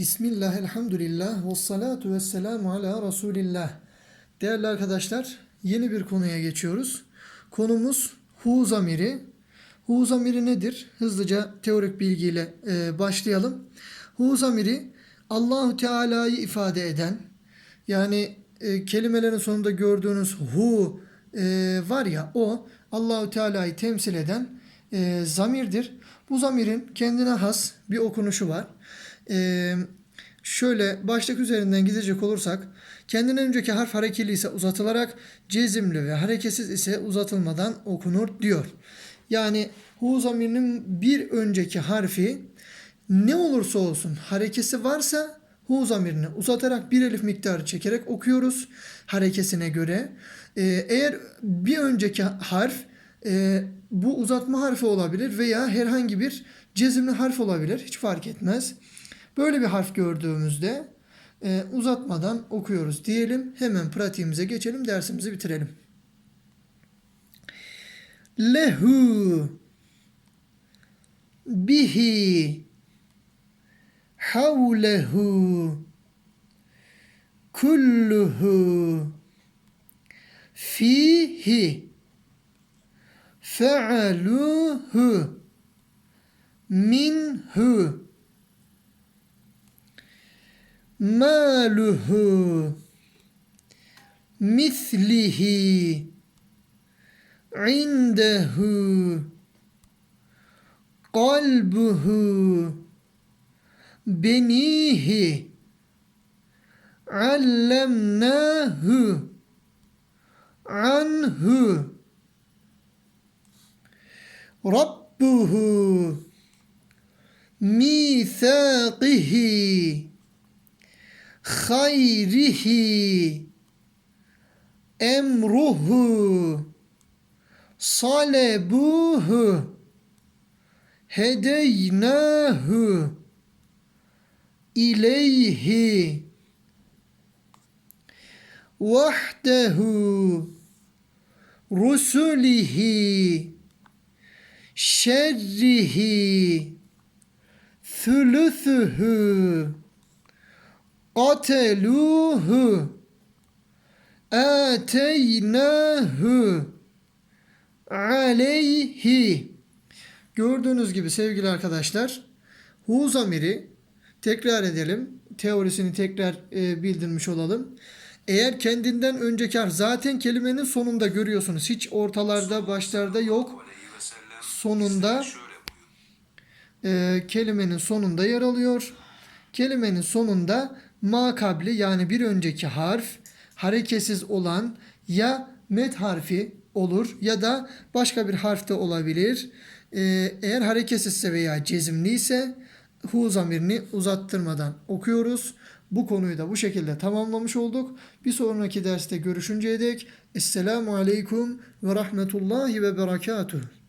Bismillah, elhamdülillah, ve salatu ve selamu ala Resulillah. Değerli arkadaşlar, yeni bir konuya geçiyoruz. Konumuz hu zamiri. Hu zamiri nedir? Hızlıca teorik bilgiyle e, başlayalım. Hu zamiri Allahu Teala'yı ifade eden, yani e, kelimelerin sonunda gördüğünüz hu e, var ya o Allahu Teala'yı temsil eden e, zamirdir. Bu zamirin kendine has bir okunuşu var. E, şöyle başlık üzerinden gidecek olursak kendinden önceki harf harekeli ise uzatılarak cezimli ve hareketsiz ise uzatılmadan okunur diyor. Yani hu zamirinin bir önceki harfi ne olursa olsun harekesi varsa hu zamirini uzatarak bir elif miktarı çekerek okuyoruz harekesine göre. Ee, eğer bir önceki harf e, bu uzatma harfi olabilir veya herhangi bir cezimli harf olabilir. Hiç fark etmez. Böyle bir harf gördüğümüzde e, uzatmadan okuyoruz diyelim. Hemen pratiğimize geçelim. Dersimizi bitirelim. Lehu bihi havlehu kulluhu fihi fe'aluhu minhu ماله مثله عنده قلبه بنيه علمناه عنه ربه ميثاقه hayrihi emruhu salebuhu hedeynahu ileyhi vahdehu rusulihi şerrihi thülüthühü qateluhu ateynahu aleyhi Gördüğünüz gibi sevgili arkadaşlar hu zamiri tekrar edelim. Teorisini tekrar e, bildirmiş olalım. Eğer kendinden önceki zaten kelimenin sonunda görüyorsunuz. Hiç ortalarda, başlarda yok. Sonunda e, kelimenin sonunda yer alıyor. Kelimenin sonunda ma kabli yani bir önceki harf hareketsiz olan ya met harfi olur ya da başka bir harf de olabilir. Ee, eğer hareketsizse veya cezimliyse hu zamirini uzattırmadan okuyoruz. Bu konuyu da bu şekilde tamamlamış olduk. Bir sonraki derste görüşünceye dek Esselamu Aleyküm ve Rahmetullahi ve Berekatuhu.